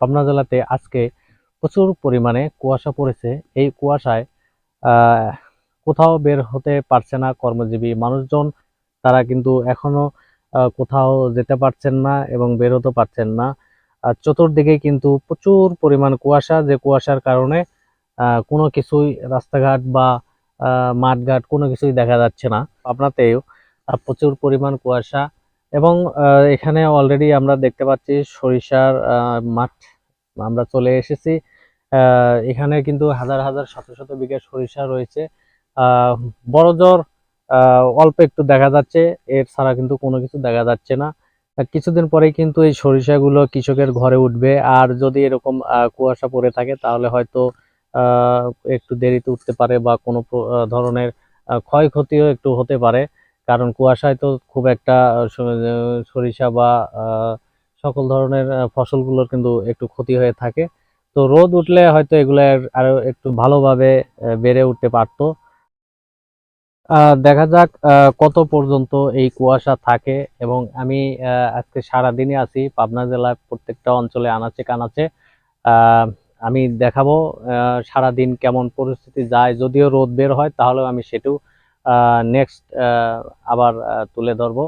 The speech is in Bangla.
পাবনা জেলাতে আজকে প্রচুর পরিমাণে কুয়াশা পড়েছে। এই কুয়াশায় কোথাও বের হতে পারছে না কর্মজীবী মানুষজন। তারা কিন্তু এখনও আহ, কোথাও যেতে পারছেন না এবং বের হতে পারছেন না। চতুর্দিকে কিন্তু প্রচুর পরিমাণ কুয়াশা। যে কুয়াশার কারণে কোনো কিছুই রাস্তাঘাট বা মাঠঘাট কোনো কিছুই দেখা যাচ্ছে না। আপনাতেও প্রচুর পরিমাণ কুয়াশা। এবং এখানে অলরেডি আমরা দেখতে পাচ্ছি সরিষার মাঠ। আমরা চলে এসেছি। এখানে কিন্তু হাজার হাজার শত শত বিঘা সরিষা রয়েছে। বড় আহ, অল্প একটু দেখা যাচ্ছে। এর ছাড়া কিন্তু কোনো কিছু দেখা যাচ্ছে না। কিছুদিন পরেই কিন্তু এই সরিষাগুলো কৃষকের ঘরে উঠবে। আর যদি এরকম কুয়াশা পড়ে থাকে তাহলে হয়তো একটু দেরিতে উঠতে পারে বা কোনো ধরনের ক্ষয়ক্ষতিও একটু হতে পারে। কারণ কুয়াশায় তো খুব একটা সরিষা বা সকল ধরনের ফসলগুলোর কিন্তু একটু ক্ষতি হয়ে থাকে। তো রোদ উঠলে হয়তো এগুলো আরও একটু ভালোভাবে বেড়ে উঠতে পারতো। দেখা যাক কত পর্যন্ত এই কুয়াশা থাকে এবং আমি আজকে সারাদিনই আছি পাবনা জেলার প্রত্যেকটা অঞ্চলে আনাচে কানাচে। আমি দেখাবো সারাদিন কেমন পরিস্থিতি যায়। যদিও রোদ বের হয় তাহলেও আমি সেটাও নেক্সট আবার তুলে ধরবো।